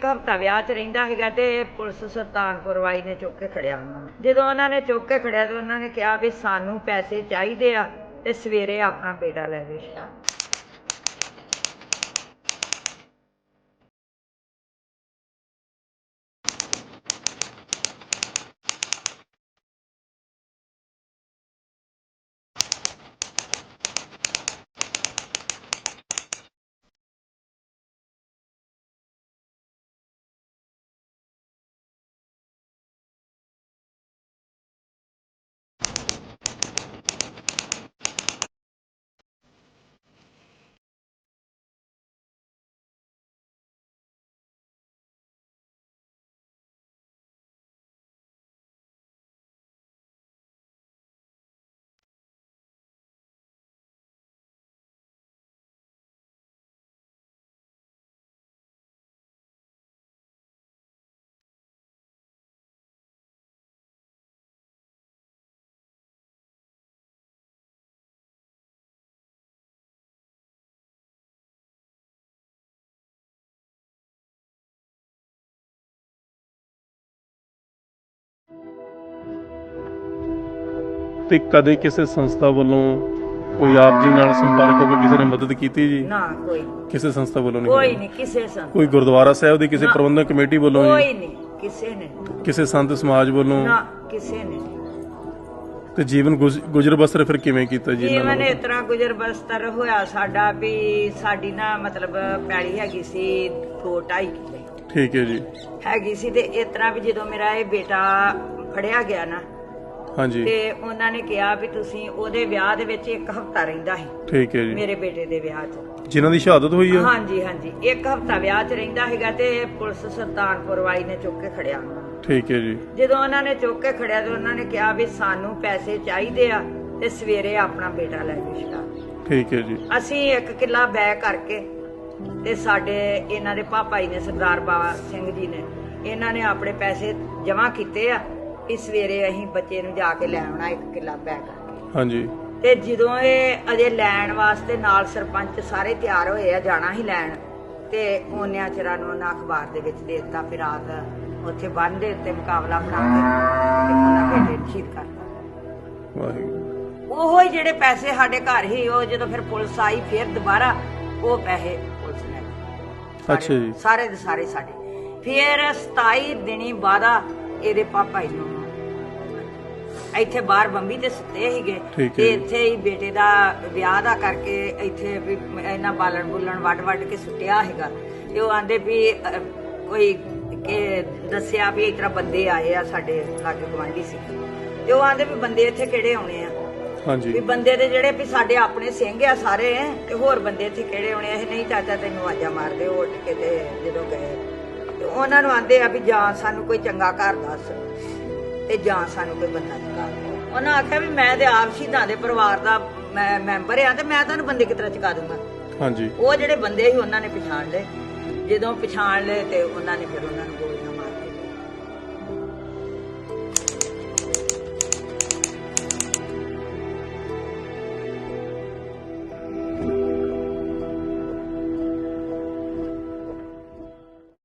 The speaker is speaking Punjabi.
ਇੱਕ ਹਫਤਾ ਵਿਆਹ 'ਚ ਰਹਿੰਦਾ ਸੀਗਾ ਤੇ ਪੁਲਿਸ ਸੁਲਤਾਨਪੁਰ ਵਾਲੀ ਨੇ ਚੁੱਕ ਕੇ ਖੜਿਆ ਉਹਨਾਂ ਨੂੰ। ਜਦੋਂ ਉਹਨਾਂ ਨੇ ਚੁੱਕ ਕੇ ਖੜਿਆ ਤੇ ਉਹਨਾਂ ਨੇ ਕਿਹਾ ਵੀ ਸਾਨੂੰ ਪੈਸੇ ਚਾਹੀਦੇ ਆ ਤੇ ਸਵੇਰੇ ਆਪਣਾ ਬੇਟਾ ਲੈ ਦੇ ਤੇ ਕਦੇ ਕਿਸੇ ਸੰਸਥਾ ਵੱਲੋਂ ਕੋਈ ਆਪ ਜੀ ਨਾਲ ਸੰਪਰਕ ਹੋ ਕੇ ਕਿਸੇ ਨੇ ਮਦਦ ਕੀਤੀ ਜੀ? ਨਾ ਕੋਈ ਕਿਸੇ ਸੰਸਥਾ ਵੱਲੋਂ ਨਹੀਂ ਕੋਈ ਹੋਈ? ਨਹੀਂ ਕਿਸੇ ਸੰਤ ਕੋਈ ਗੁਰਦੁਆਰਾ ਸਾਹਿਬ ਦੀ ਕਿਸੇ ਨਾ। ਪ੍ਰਬੰਧਕ ਕਮੇਟੀ ਵੱਲੋਂ ਜੀ? ਕੋਈ ਨਹੀਂ ਕਿਸੇ ਨੇ ਕਿਸੇ ਸੰਤ ਸਮਾਜ ਵੱਲੋਂ? ਨਾ ਕਿਸੇ ਨੇ ਤੇ ਜੀਵਨ ਗੁਜ਼- ਗੁਜ਼ਰ ਬਸਰ ਫਿਰ ਕਿਵੇਂ ਕੀਤਾ ਜੀ ਇਹਨਾਂ ਜੀਵਨ ਨਾਲ ਇਸ ਤਰ੍ਹਾਂ ਗੁਜ਼ਰ ਬਸਰ ਹੋਇਆ ਸਾਡਾ ਵੀ ਸਾਡੀ ਨਾ ਮਤਲਬ ਪੈਲੀ ਹੈਗੀ ਸੀ ਦੋ ਢਾਈ ਕਿੱਲੇ। ਠੀਕ ਹੈ ਜੀ। ਹੈਗੀ ਸੀ ਤੇ ਇਸ ਤਰ੍ਹਾਂ ਵੀ ਜਦੋਂ ਮੇਰਾ ਇਹ ਬੇਟਾ ਫੜਿਆ ਗਿਆ ਨਾ ਹਾਂਜੀ। ਤੇ ਉਹਨਾਂ ਨੇ ਕਿਹਾ ਵੀ ਤੁਸੀਂ ਉਹਦੇ ਵਿਆਹ ਦੇ ਵਿੱਚ ਇੱਕ ਹਫਤਾ ਰਹਿੰਦਾ ਸੀ। ਠੀਕ ਹੈ ਜੀ। ਮੇਰੇ ਬੇਟੇ ਦੇ ਵਿਆਹ 'ਚ। ਜਿਨ੍ਹਾਂ ਦੀ ਸ਼ਹਾਦਤ ਹੋਈ ਹੈ ਹਾਂਜੀ ਹਾਂਜੀ। ਇੱਕ ਹਫਤਾ ਵਿਆਹ 'ਚ ਰਹਿੰਦਾ ਹੈਗਾ ਤੇ ਪੁਲਿਸ ਸੁਲਤਾਨਪੁਰ ਵਾਲੀ ਨੇ ਚੁੱਕ ਕੇ ਖੜਿਆ। ਠੀਕ ਹੈ ਜੀ। ਜਦੋਂ ਉਹਨਾਂ ਨੇ ਚੁੱਕ ਕੇ ਖੜਿਆ ਤੇ ਉਹਨਾਂ ਨੇ ਕਿਹਾ ਵੀ ਸਾਨੂੰ ਪੈਸੇ ਚਾਹੀਦੇ ਆ ਤੇ ਸਵੇਰੇ ਆਪਣਾ ਬੇਟਾ ਲੈ ਕੇ ਛੜਾ ਠੀਕ ਹੈ ਜੀ। ਅਸੀਂ ਇੱਕ ਕਿੱਲਾ ਬੈ ਕਰਕੇ ਤੇ ਸਾਡੇ ਇਹਨਾਂ ਦੇ ਪਾਪਾ ਜੀ ਨੇ ਸਰਦਾਰ ਬਾਬਾ ਸਿੰਘ ਜੀ ਨੇ ਇਹਨਾਂ ਨੇ ਆਪਣੇ ਪੈਸੇ ਜਮ੍ਹਾਂ ਕੀਤੇ ਆ ਕਿ ਸਵੇਰੇ ਅਸੀਂ ਬੱਚੇ ਨੂੰ ਜਾ ਕੇ ਲੈ ਆਉਣਾ ਇੱਕ ਕਿੱਲਾ ਬੈ ਕਰਕੇ ਹਾਂਜੀ। ਤੇ ਜਦੋਂ ਇਹ ਅਜੇ ਲੈਣ ਵਾਸਤੇ ਨਾਲ ਸਰਪੰਚ ਸਾਰੇ ਤਿਆਰ ਹੋਏ ਆ ਜਾਣਾ ਹੀ ਲੈਣ। ਤੇ ਉਹਨਿਆਂ ਚਿਰਾਂ ਨੂੰ ਉਹਨਾਂ ਅਖਬਾਰ ਦੇ ਵਿੱਚ ਦੇ ਦਿੱਤਾ ਫਿਰ ਰਾਤ ਉੱਥੇ ਬੰਨ ਦੇ ਉੱਤੇ ਮੁਕਾਬਲਾ ਬਣਾ ਕੇ ਤੇ ਉਹਨਾਂ ਬੇਟੇ ਨੂੰ ਸ਼ਹੀਦ ਕਰਤਾ ਵਾਹਿਗੁਰੂ। ਉਹੋ ਜਿਹੜੇ ਪੈਸੇ ਸਾਡੇ ਘਰ ਹੀ ਉਹ ਜਦੋਂ ਫਿਰ ਪੁਲਿਸ ਆਈ ਫਿਰ ਦੁਬਾਰਾ ਉਹ ਪੈਸੇ ਪੁਲਿਸ ਨੇ ਅੱਛਾ ਜੀ। ਸਾਰੇ ਦੇ ਸਾਰੇ ਸਾਡੇ। ਫਿਰ 27 ਦਿਨੀ ਬਾਅਦਾ ਇਹਦੇ ਪਾਪਾ ਜੀ ਨੂੰ ਇੱਥੇ ਬਾਹਰ ਬੰਬੀ ਤੇ ਸੁੱਤੇ ਸੀਗੇ। ਠੀਕ ਹੈ ਤੇ। ਇੱਥੇ ਹੀ ਬੇਟੇ ਦਾ ਵਿਆਹ ਦਾ ਕਰਕੇ ਇੱਥੇ ਵੀ ਇਹਨਾਂ ਬਾਲਣ ਬੁੱਲਣ ਵੱਡ ਵੱਡ ਕੇ ਸੁੱਟਿਆ ਹੈਗਾ ਤੇ ਉਹ ਆਂਦੇ ਵੀ ਅਹ, ਕੋਈ ਕਿ ਦੱਸਿਆ ਵੀ ਇਸ ਤਰ੍ਹਾਂ ਬੰਦੇ ਆਏ ਆ ਸਾਡੇ ਲਾਗੇ ਗਵਾਂਢੀ ਸੀ। ਤੇ ਉਹ ਆਂਦੇ ਵੀ ਬੰਦੇ ਇੱਥੇ ਕਿਹੜੇ ਆਉਣੇ ਆ? ਹਾਂਜੀ। ਵੀ ਬੰਦੇ ਦੇ ਜਿਹੜੇ ਵੀ ਸਾਡੇ ਆਪਣੇ ਸਿੰਘ ਆ ਸਾਰੇ ਤੇ ਹੋਰ ਬੰਦੇ ਇੱਥੇ ਕਿਹੜੇ ਹੋਣੇ ਇਹ ਨਹੀਂ ਚਾਚਾ ਤੈਨੂੰ ਆਜਾ ਮਾਰਦੇ ਉਹ ਉੱਠ ਕੇ ਤੇ ਜਦੋਂ ਗਏ। ਤੇ ਉਹਨਾਂ ਨੂੰ ਆਂਦੇ ਆ ਵੀ ਜਾਂ ਸਾਨੂੰ ਕੋਈ ਚੰਗਾ ਘਰ ਦੱਸ। ਤੇ ਜਾਂ ਸਾਨੂੰ ਕੋਈ ਬੰਦਾ ਚੰਗਾ ਉਹਨਾਂ ਆਖਿਆ ਵੀ ਮੈਂ ਤੇ ਆਪ ਸ਼ਹੀਦਾਂ ਦੇ ਪਰਿਵਾਰ ਦਾ ਮੈਂ ਮੈਂਬਰ ਆ ਤੇ ਮੈਂ ਤੁਹਾਨੂੰ ਬੰਦੇ ਕਿਤਰਾ ਚੁਕਾ ਦੂੰਗਾ। ਹਾਂਜੀ। ਉਹ ਜਿਹੜੇ ਬੰਦੇ ਸੀ ਉਹਨਾਂ ਨੇ ਪਛਾਣ ਲਏ। ਜਦੋਂ ਪਛਾਣ ਲਏ ਤੇ ਉਹਨਾਂ ਨੇ ਫਿਰ ਉਹਨਾਂ ਨੂੰ ਗੋਲੀਆਂ